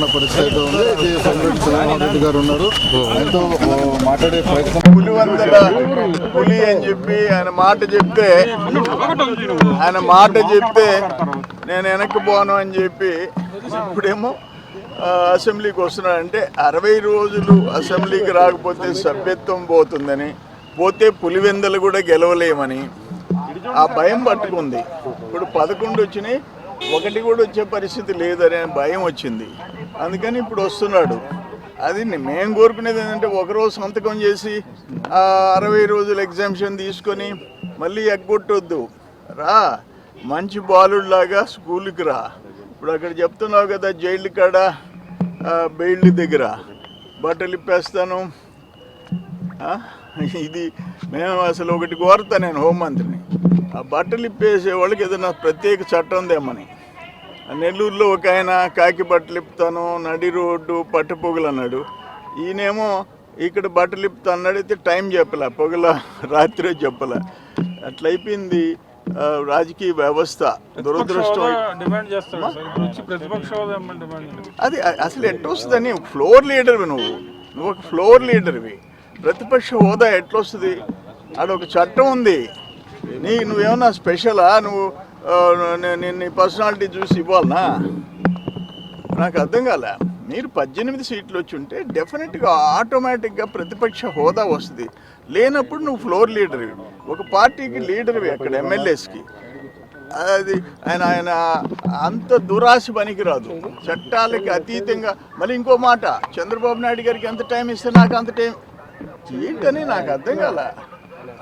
ఉన్న పరిస్థితి అయితే ఉంది. ఇది సోమిరెడ్డి చంద్రమోహన్ రెడ్డి గారు ఉన్నారు. ఆయనతో మాట్లాడే ప్రయత్నం పులి అని చెప్పి ఆయన మాట చెప్తే ఆయన మాట చెప్తే నేను వెనక్కి పోను అని చెప్పి ఇప్పుడేమో అసెంబ్లీకి వస్తున్నాడంటే అరవై రోజులు అసెంబ్లీకి రాకపోతే సభ్యత్వం పోతుందని పోతే పులివెందలు కూడా గెలవలేమని ఆ భయం పట్టుకుంది. ఇప్పుడు పదకొండు వచ్చినాయి ఒకటి కూడా వచ్చే పరిస్థితి లేదనే భయం వచ్చింది. అందుకని ఇప్పుడు వస్తున్నాడు. అది మేము కోరుకునేది ఏంటంటే ఒకరోజు సంతకం చేసి అరవై రోజుల ఎగ్జామ్షన్ తీసుకొని మళ్ళీ ఎగ్గొట్టొద్దు. రా మంచి బాలుడిలాగా స్కూల్కి రా. ఇప్పుడు అక్కడ చెప్తున్నావు కదా జైలు కాడ బెయిల్ దగ్గర. బట్టలు ఇప్పేస్తాను ఇది మేము అసలు ఒకటి కోరుతా నేను హోంమంత్రిని. ఆ బట్టలు ఇప్పేసే వాళ్ళకి ఏదైనా ప్రత్యేక చట్టం దేమని ఆ నెల్లూరులో ఒక ఆయన కాకి బట్టలు ఇప్పుతాను నడి రోడ్డు పట్టు పొగలు అన్నాడు. ఈయనేమో ఇక్కడ బట్టలు ఇప్పుతా అన్నాడు అయితే టైం చెప్పలే పొగల రాత్రి చెప్పలే. అట్లా అయిపోయింది ఆ, రాజకీయ వ్యవస్థ. దురదృష్టం? అది అసలు ఎట్టొస్తుందని ఫ్లోర్ లీడర్వి నువ్వు. నువ్వు ఒక ఫ్లోర్ లీడర్వి. ప్రతిపక్ష హోదా ఎట్లొస్తుంది? అక్కడ ఒక చట్టం ఉంది. నీ నువ్వేమన్నా స్పెషలా? నువ్వు నేను నీ పర్సనాలిటీ చూసి ఇవ్వాలనా? నాకు అర్థం కాలే. మీరు పద్దెనిమిది సీట్లు వచ్చి ఉంటే డెఫినెట్గా ఆటోమేటిక్గా ప్రతిపక్ష హోదా వస్తుంది. లేనప్పుడు నువ్వు ఫ్లోర్ లీడర్వి ఒక పార్టీకి లీడర్వి అక్కడ ఎమ్మెల్యేస్కి. అది ఆయన ఆయన అంత దురాశ పనికిరాదు. చట్టాలకి అతీతంగా మళ్ళీ ఇంకో మాట. చంద్రబాబు నాయుడు గారికి ఎంత టైం ఇస్తే నాకు అంత టైం ఏంటని నాకు అర్థం కాల.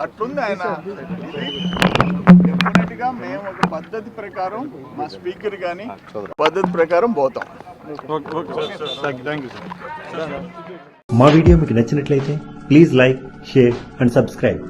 అట్లుంది ఆయన. డెఫినెట్గా మేము ఒక పద్ధతి ప్రకారం మా స్పీకర్ కానీ పద్ధతి ప్రకారం పోతాం. Okay okay sir thank you sir మా వీడియో మీకు నచ్చినట్లయితే please like share and subscribe.